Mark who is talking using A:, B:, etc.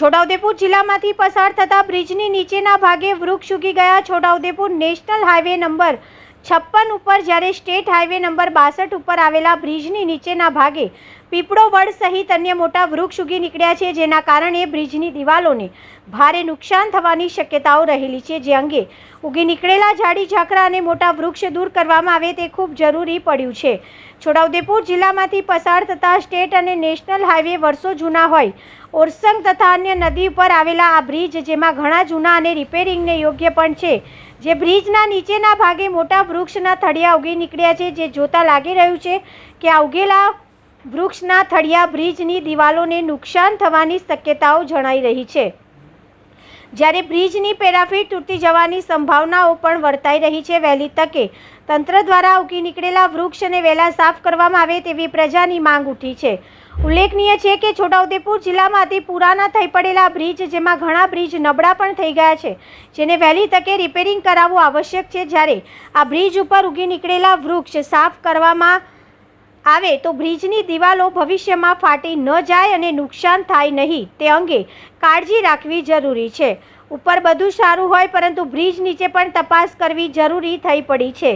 A: છોટાઉદેપુર જિલ્લામાંથી પસાર થતા બ્રિજની નીચેના ભાગે વૃક્ષ ઉગી ગયા. છોટાઉદેપુર નેશનલ હાઈવે નંબર છપ્પન ઉપર જ્યારે સ્ટેટ હાઈવે નંબર બાસઠ ઉપર આવેલા બ્રિજની નીચેના ભાગે પીપળો વડ સહિત અન્ય મોટા વૃક્ષ ઉગી નીકળ્યા છે, જેના કારણે બ્રિજની દિવાલોને ભારે નુકસાન થવાની શક્યતાઓ રહેલી છે. જે અંગે ઉગી નીકળેલા ઝાડી ઝાકરા અને મોટા વૃક્ષ દૂર કરવામાં આવે તે ખૂબ જરૂરી પડ્યું છે. છોટાઉદેપુર જિલ્લામાંથી પસાર થતા સ્ટેટ અને નેશનલ હાઈવે વર્ષો જૂના હોય ઓરસંગ તથા અન્ય નદી ઉપર આવેલા આ બ્રિજ, જેમાં ઘણા જૂના અને રિપેરિંગને યોગ્ય પણ છે. જે બ્રિજના નીચેના ભાગે મોટા વૃક્ષના થળિયા ઉગી નીકળ્યા છે. જે જોતા લાગી રહ્યું છે કે આ ઉગેલા વૃક્ષના થળિયા બ્રિજની દિવાલોને નુકસાન થવાની શક્યતાઓ જણાઈ રહી છે. જ્યારે બ્રિજની પેરાફીટ તૂટી જવાની સંભાવનાઓ પણ વર્તાઈ રહી છે વહેલી તકે. તંત્ર દ્વારા ઉગી નીકળેલા વૃક્ષને વહેલા સાફ કરવામાં આવે તેવી પ્રજાની માંગ ઉઠી છે. ઉલ્લેખનીય છે કે છોટાઉદેપુર જિલ્લામાં અતિ પુરાના થઈ પડેલા બ્રિજ, જેમાં ઘણા બ્રિજ નબળા પણ થઈ ગયા છે, જેને વહેલી તકે રિપેરિંગ કરાવવું આવશ્યક છે જ્યારે આ બ્રિજ ઉપર ઉગી નીકળેલા વૃક્ષ સાફ કરવામાં આવે તો બ્રિજની દિવાલો ભવિષ્યમાં ફાટી ન જાય અને નુકસાન થાય નહીં. તે અંગે કાળજી રાખવી જરૂરી છે. ઉપર બધું સારું હોય પરંતુ બ્રિજ નીચે પણ તપાસ કરવી જરૂરી થઈ પડી છે.